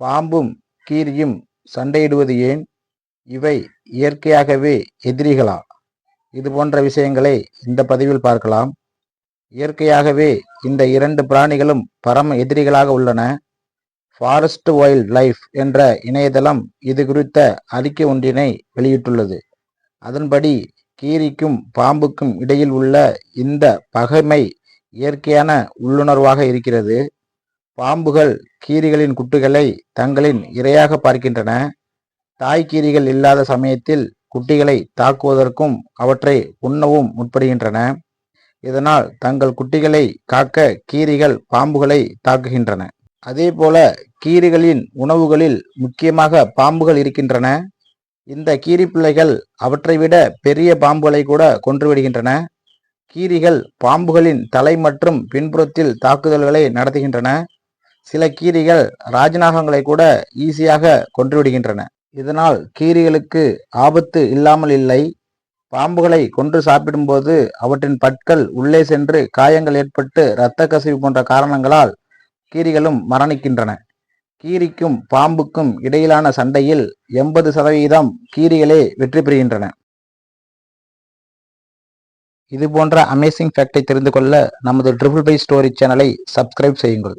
பாம்பும் கீரியும் சண்டையிடுவது ஏன்? இவை இயற்கையாகவே எதிரிகளா? இது போன்ற விஷயங்களை இந்த பதிவில் பார்க்கலாம். இயற்கையாகவே இந்த இரண்டு பிராணிகளும் பரம எதிரிகளாக உள்ளன. ஃபாரஸ்ட் வைல்ட் லைஃப் என்ற இணையதளம் இது குறித்த அறிக்கை ஒன்றினை வெளியிட்டுள்ளது. அதன்படி கீரிக்கும் பாம்புக்கும் இடையில் உள்ள இந்த பகைமை இயற்கையான உள்ளுணர்வாக இருக்கிறது. பாம்புகள் கீரிகளின் குட்டிகளை தங்களின் இரையாக பார்க்கின்றன. தாய் கீரிகள் இல்லாத சமயத்தில் குட்டிகளை தாக்குவதற்கும் அவற்றை உண்ணவும் முற்படுகின்றன. இதனால் தங்கள் குட்டிகளை காக்க கீரிகள் பாம்புகளை தாக்குகின்றன. அதேபோல கீரிகளின் உணவுகளில் முக்கியமாக பாம்புகள் இருக்கின்றன. இந்த கீரி பிள்ளைகள் அவற்றை விட பெரிய பாம்புகளை கூட கொன்றுவிடுகின்றன. கீரிகள் பாம்புகளின் தலை மற்றும் பின்புறத்தில் தாக்குதல்களை நடத்துகின்றன. சில கீரிகள் ராஜநாகங்களை கூட ஈஸியாக கொன்றுவிடுகின்றன. இதனால் கீரிகளுக்கு ஆபத்து இல்லாமல் இல்லை. பாம்புகளை கொன்று சாப்பிடும்போது அவற்றின் பற்கள் உள்ளே சென்று காயங்கள் ஏற்பட்டு இரத்த கசிவு போன்ற காரணங்களால் கீரிகளும் மரணிக்கின்றன. கீரிக்கும் பாம்புக்கும் இடையிலான சண்டையில் எண்பது சதவீதம் கீரிகளே வெற்றி பெறுகின்றன. இது போன்ற அமேசிங் ஃபேக்டை தெரிந்து கொள்ள நமது ட்ரிபிள் பை ஸ்டோரி சேனலை சப்ஸ்கிரைப் செய்யுங்கள்.